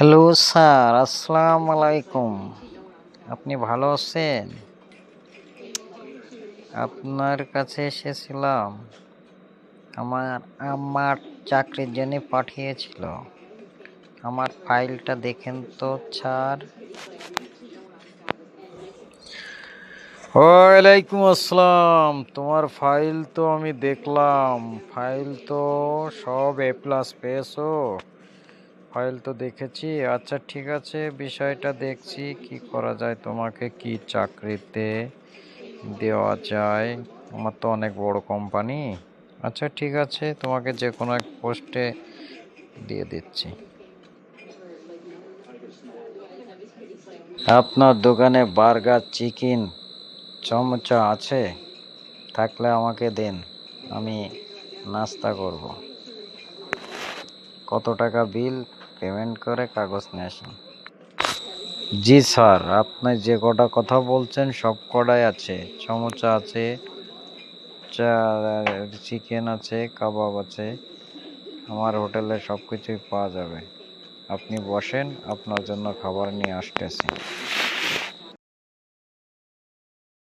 Hello sir, আসসালাম আলাইকুম। আপনি ভালো আছেন? আপনার কাছে এসেছিলাম। আমার আমার চাকরির জন্য পাঠিয়েছিল, আমার ফাইলটা দেখেন তো স্যার। ওয়ালাইকুম আসসালাম। তোমার ফাইল তো আমি দেখলাম। ফাইল তো সব এ প্লাস পেয়েছ। ফাইল তো দেখেছি। আচ্ছা ঠিক আছে, বিষয়টা দেখছি। কি করা যায়? তোমাকে কি চাকরিতে দেওয়া যায়? আমার তো অনেক বড় কোম্পানি আচ্ছা ঠিক আছে, তোমাকে যে কোনো এক পোস্টে দিয়ে দিচ্ছি। আপনার দোকানে বার্গার, চিকেন চমচা আছে? থাকলে আমাকে দেন। আমি নাস্তা করব। কত টাকা বিল? পেমেন্ট করে কাগজ নিয়ে আসুন। জি স্যার, আপনি যে কটা কথা বলছেন সব কটাই আছে। চমচা আছে চিকেন আছে, কাবাব আছে। আমার হোটেলে সব কিছুই পাওয়া যাবে। আপনি বসেন, আপনার জন্য খাবার নিয়ে আসতেছি।